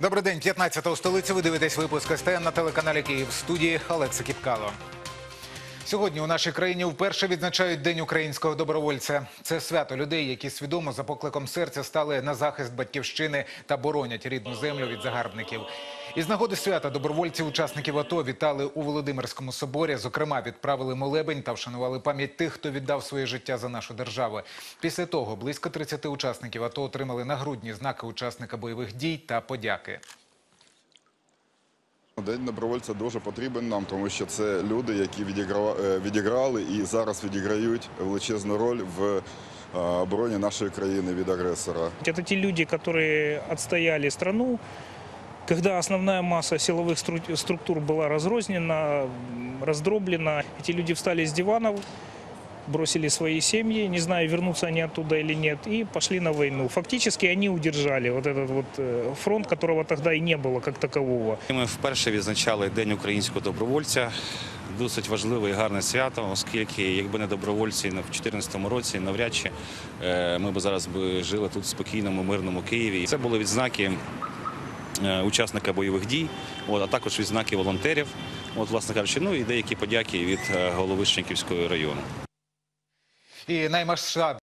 Добрий день, 15 столиця. Ви дивитесь випуск СТН на телеканалі Київ. Студії Олекса Кіпкало. Сьогодні у нашій країні вперше відзначають День українського добровольця. Це свято людей, які свідомо за покликом серця стали на захист батьківщини та боронять рідну землю від загарбників. Із нагоди свята добровольці учасників АТО вітали у Володимирському соборі. Зокрема, відправили молебень та вшанували пам'ять тих, хто віддав своє життя за нашу державу. Після того близько 30 учасників АТО отримали нагрудні знаки учасника бойових дій та подяки День добровольця дуже потрібен нам, тому що це люди, які відіграла- е, відіграли і зараз відіграють величезну роль в е, обороні нашої країни від агресора. Это те люди, которые отстояли страну, когда основная масса силовых стру- структур была разрознена, м, раздроблена. Эти люди встали с диванов, бросили свои семьи, не знаю, вернутся они оттуда или нет, и пошли на войну. Фактически они удержали вот этот вот э, фронт, которого тогда и не было как такового. Ми вперше відзначали День українського добровольця. Досить важливе і гарне свято, оскільки якби не добровольці на- в 2014 році, навряд чи е, ми б зараз би жили тут в спокійному, мирному Києві. Це були відзнаки е, учасника бойових дій, от, а також відзнаки волонтерів. От, власне кажучи, ну і деякі подяки від е, голови Шенківського району. І наймасштаб